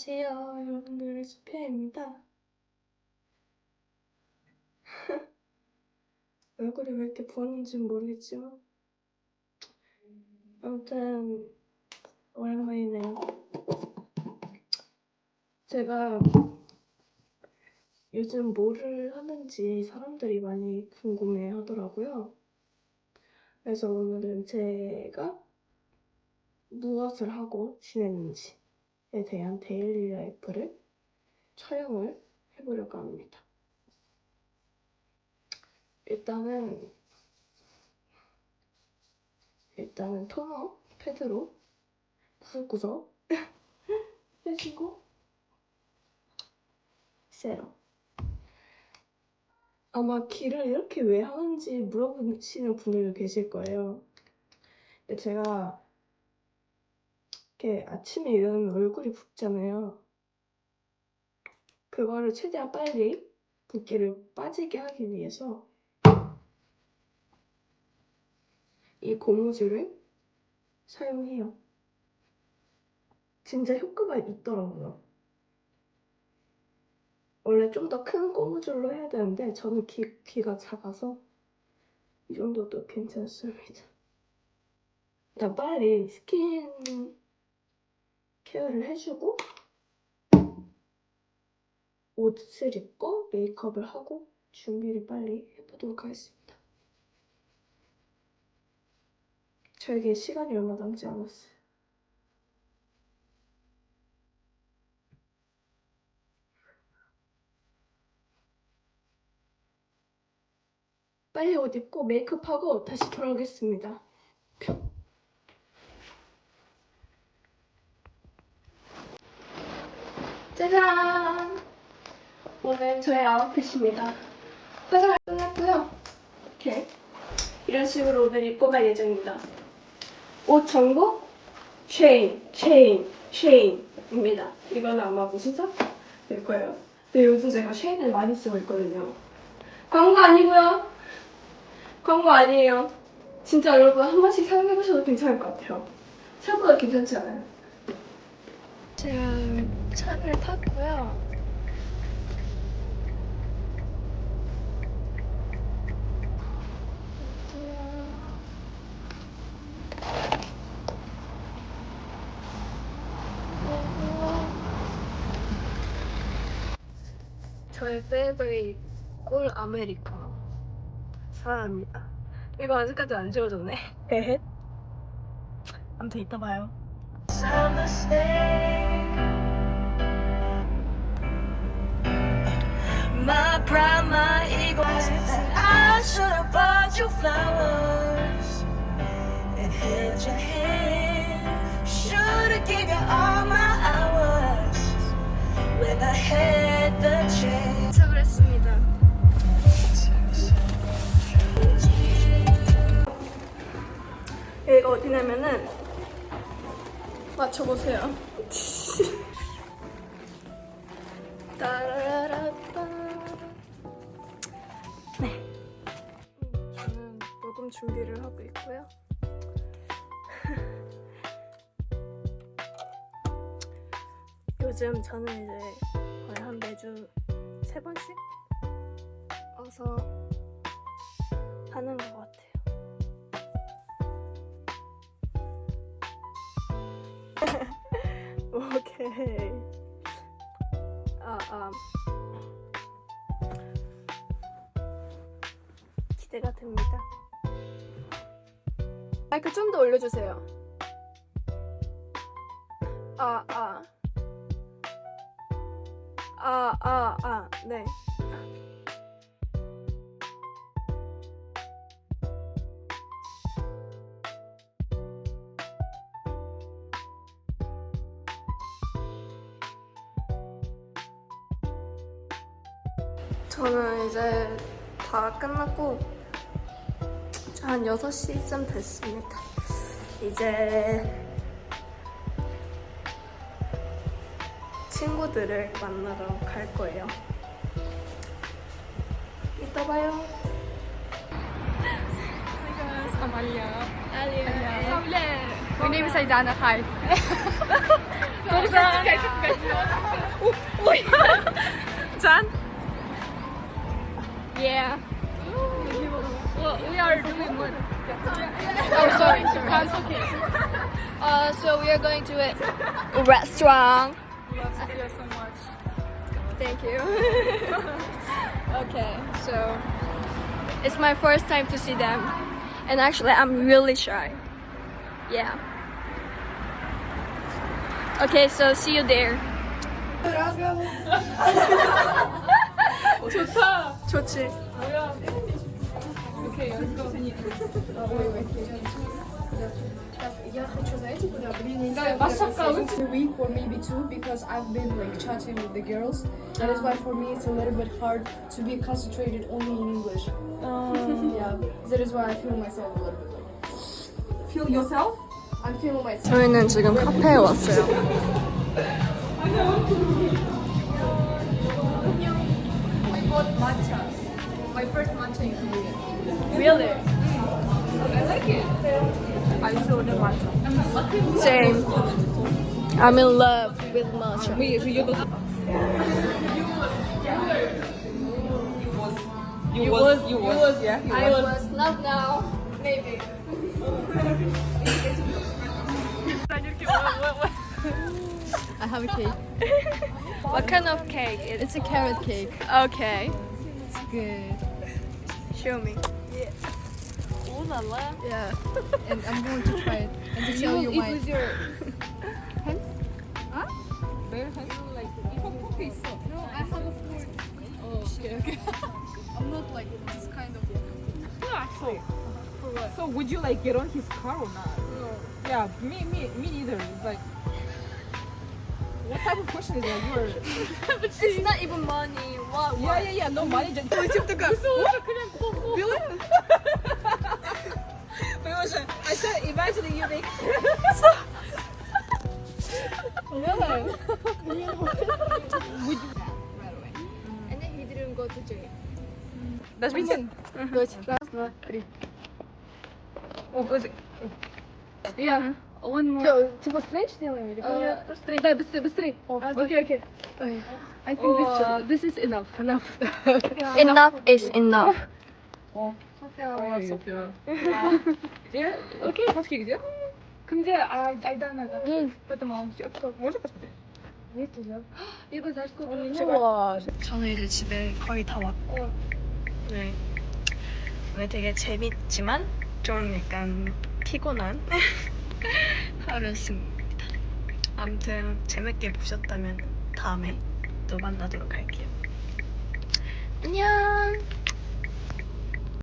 안녕하세요, 여러분들 수피아입니다. 얼굴이 왜 이렇게 부었는지 모르겠지만 아무튼 오랜만이네요. 제가 요즘 뭐를 하는지 사람들이 많이 궁금해 하더라고요. 그래서 오늘은 제가 무엇을 하고 지냈는지에 대한 데일리 라이프를 촬영을 해보려고 합니다. 일단은 일단은 토너 패드로 구석구석 빼주고 세럼 아마 길을 이렇게 왜 하는지 물어보시는 분들도 계실 거예요. 근데 제가 이렇게 아침에 일어나면 얼굴이 붓잖아요. 그거를 최대한 빨리 붓기를 빠지게 하기 위해서 이 고무줄을 사용해요. 진짜 효과가 있더라고요. 원래 좀 더 큰 고무줄로 해야 되는데 저는 귀, 귀가 작아서 이 정도도 괜찮습니다. 일단 빨리 스킨 케어를 해주고 옷을 입고 메이크업을 하고 준비를 빨리 해보도록 하겠습니다. 저에게 시간이 얼마 남지 않았어요. 빨리 옷 입고 메이크업하고 다시 돌아오겠습니다. 짜잔! 오늘 저의 아웃핏입니다. 화장을 끝냈고요. 이렇게 이런 식으로 오늘 입고 갈 예정입니다. 옷 정보? 쉐인, 쉐인, 쉐인입니다. 이거는 아마 무슨 샵일 거예요. 근데 요즘 제가 쉐인을 많이 쓰고 있거든요. 광고 아니고요. 광고 아니에요. 진짜 여러분 한 번씩 사용해보셔도 괜찮을 것 같아요. 생각보다 괜찮지 않아요? 제가 차를 탔고요. 저의 페이버릿 꿀 아메리카노 사랑합니다. 이거 아직까지 안 지워졌네. 헤헷. 아무튼 이따 봐요. My pride, my ego. I should have bought you flowers and held your hand. Should have given you all my hours when I had the chance. 했습니다. 여기가 어디냐면은 맞춰보세요. 따라라 준비를 하고 있고요. 요즘 저는 이제 거의 한 매주 세 번씩 와서 하는 것 같아요. 오케이. 아, 아. 기대가 됩니다. 마이크 좀 더 올려주세요. 아, 아. 아, 아, 아, 네. 저는 이제 다 끝났고 한 6시쯤 됐습니다. 이제 친구들을 만나러 갈 거예요. 이따 봐요. Amalia. Alia. My name is Aidana. Hi. Jan? Yeah. Well, we are doing what? Oh, sorry. That's okay. Uh, so we are going to a restaurant. Love Sophia so much. Thank you. okay, so it's my first time to see them, and actually I'm really shy. Yeah. Okay, so see you there. 좋다. 좋지. 뭐야? Okay, let's go. a week or maybe two because I've been like chatting with the girls. That is why for me it's a little bit hard to be concentrated only in English. yeah, that is why I feel myself a little bit. Like, Feel yourself? I'm feeling myself. 저희는 지금 카페에 왔어요. We bought matcha. My first matcha in Korea. Really? I like it. I saw the matcha. Same. I'm in love with matcha. We you do. You was you was yeah. You I was not now. Maybe. I have a cake. What kind of cake? It's It's a carrot cake. okay. It's good. Show me. Yeah. Ooh la la. Yeah. and I'm going to try it. And to show you, you my. It was your? Huh? No, I have a friend. Oh shit. I'm not like this kind of. No, actually. So would you like get on his car or not? No. Yeah, me, me, me neither. It's like. What type of question is that? You're. it's not even money. What? Yeah, yeah, yeah. No oh, money. Just. 그냥 보고. Really? because I said, imagine you make. Would you? And then he didn't go to jail. That's reason. Good. That's not three. Oh, was it? Yeah. One more. Что, типа стрейч делаем или Uh, Быстрее, да, быстрее, быстрее. Окей, окей. I think Oh, this, this is enough. Enough. Enough is enough. София. Где? Окей, подожди, где? 근데 아, 알다나가. 응. поэтому все. Можно посмотреть? Есть уже. 이거 잘 거고. 우와. 저는 이제 집에 거의 다 왔고 네. 오늘 되게 재밌지만 좀 약간 피곤한 하루였습니다. 아무튼 재밌게 보셨다면 다음에 또 만나도록 할게요. 안녕.